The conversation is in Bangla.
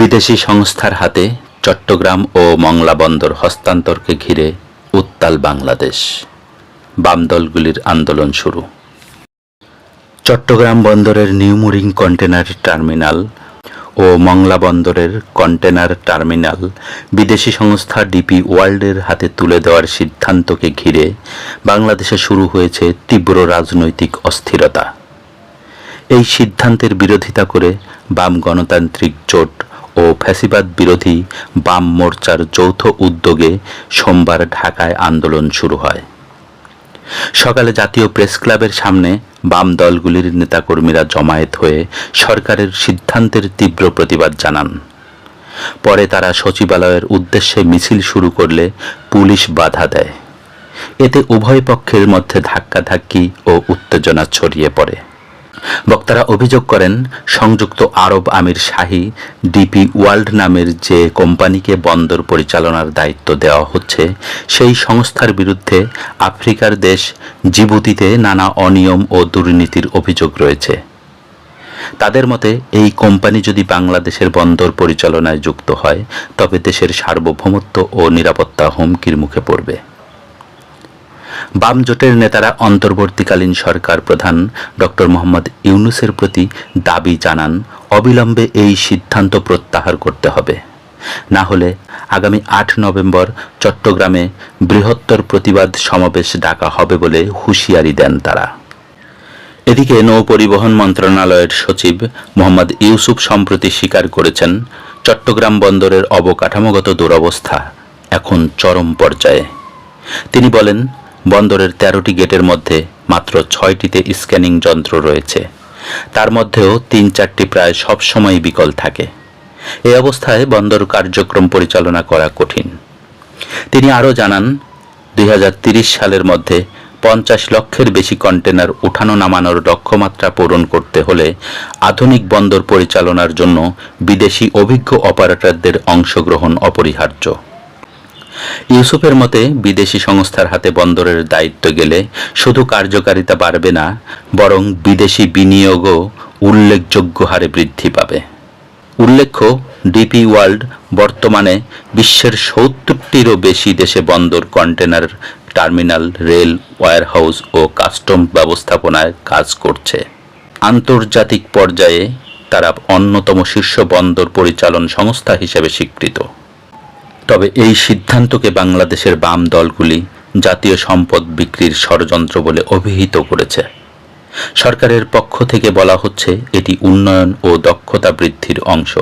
বিদেশি সংস্থার হাতে চট্টগ্রাম ও মংলা বন্দর হস্তান্তরকে ঘিরে উত্তাল বাংলাদেশ। বাম দলগুলির আন্দোলন শুরু। চট্টগ্রাম বন্দরের নিউমুরিং কন্টেনার টার্মিনাল ও মংলা বন্দরের কন্টেনার টার্মিনাল বিদেশি সংস্থা ডিপি ওয়ার্ল্ডের হাতে তুলে দেওয়ার সিদ্ধান্তকে ঘিরে বাংলাদেশে শুরু হয়েছে তীব্র রাজনৈতিক অস্থিরতা। এই সিদ্ধান্তের বিরোধিতা করে বাম গণতান্ত্রিক জোট ও ফ্যাসিবাদ বিরোধী বাম মোর্চার যৌথ উদ্যোগে সোমবার ঢাকায় আন্দোলন শুরু হয়। সকালে জাতীয় প্রেস ক্লাবের সামনে বাম দলগুলির নেতাকর্মীরা জমায়েত হয়ে সরকারের সিদ্ধান্তের তীব্র প্রতিবাদ জানান। পরে তারা সচিবালয়ের উদ্দেশ্যে মিছিল শুরু করলে পুলিশ বাধা দেয়। এতে উভয় পক্ষের মধ্যে ধাক্কাধাক্কি ও উত্তেজনা ছড়িয়ে পড়ে। বক্তারা অভিযোগ করেন, সংযুক্ত আরব আমির শাহী ডিপি ওয়ার্ল্ড নামের যে কোম্পানিকে বন্দর পরিচালনার দায়িত্ব দেওয়া হচ্ছে, সেই সংস্থার বিরুদ্ধে আফ্রিকার দেশ জিবুতিতে নানা অনিয়ম ও দুর্নীতির অভিযোগ রয়েছে। তাদের মতে, এই কোম্পানি যদি বাংলাদেশের বন্দর পরিচালনায় যুক্ত হয়, তবে দেশের সার্বভৌমত্ব ও নিরাপত্তা হুমকির মুখে পড়বে। বাম জোটের নেতারা অন্তর্বর্তীকালীন সরকার প্রধান ডক্টর মোহাম্মদ ইউনুসের প্রতি দাবি জানান, অবিলম্বে এই সিদ্ধান্ত প্রত্যাহার করতে হবে। না হলে আগামী আট নভেম্বর চট্টগ্রামে বৃহত্তর প্রতিবাদ সমাবেশ ডাকা হবে বলে হুঁশিয়ারি দেন তারা। এদিকে নৌপরিবহন মন্ত্রণালয়ের সচিব মোহাম্মদ ইউসুফ সম্প্রতি স্বীকার করেছেন, চট্টগ্রাম বন্দরের অবকাঠামোগত দুরবস্থা এখন চরম পর্যায়ে। তিনি বলেন বন্দরের তেরোটি গেটের মধ্যে মাত্র ছয়টিতে স্ক্যানিং যন্ত্র রয়েছে। তার মধ্যেও তিন চারটি প্রায় সবসময় বিকল থাকে। এই অবস্থায় বন্দর কার্যক্রম পরিচালনা করা কঠিন। তিনি আরও জানান, দুই সালের মধ্যে পঞ্চাশ লক্ষের বেশি কন্টেনার উঠানো নামানোর লক্ষ্যমাত্রা পূরণ করতে হলে আধুনিক বন্দর পরিচালনার জন্য বিদেশি অভিজ্ঞ অপারেটরদের অংশগ্রহণ অপরিহার্য। ইউসুফের মতে, বিদেশি সংস্থার হাতে বন্দরের দায়িত্ব গেলে শুধু কার্যকারিতা বাড়বে না, বরং বিদেশি বিনিয়োগও উল্লেখযোগ্য হারে বৃদ্ধি পাবে। উল্লেখ্য, ডিপি ওয়ার্ল্ড বর্তমানে বিশ্বের সত্তরটিরও বেশি দেশে বন্দর কন্টেনার টার্মিনাল, রেল ওয়্যারহাউস ও কাস্টম ব্যবস্থাপনায় কাজ করছে। আন্তর্জাতিক পর্যায়ে তারা অন্যতম শীর্ষ বন্দর পরিচালন সংস্থা হিসেবে স্বীকৃত। তবে এই সিদ্ধান্তকে বাংলাদেশের বাম দলগুলি জাতীয় সম্পদ বিক্রির ষড়যন্ত্র বলে অভিহিত করেছে। সরকারের পক্ষ থেকে বলা হচ্ছে, এটি উন্নয়ন ও দক্ষতা বৃদ্ধির অংশ।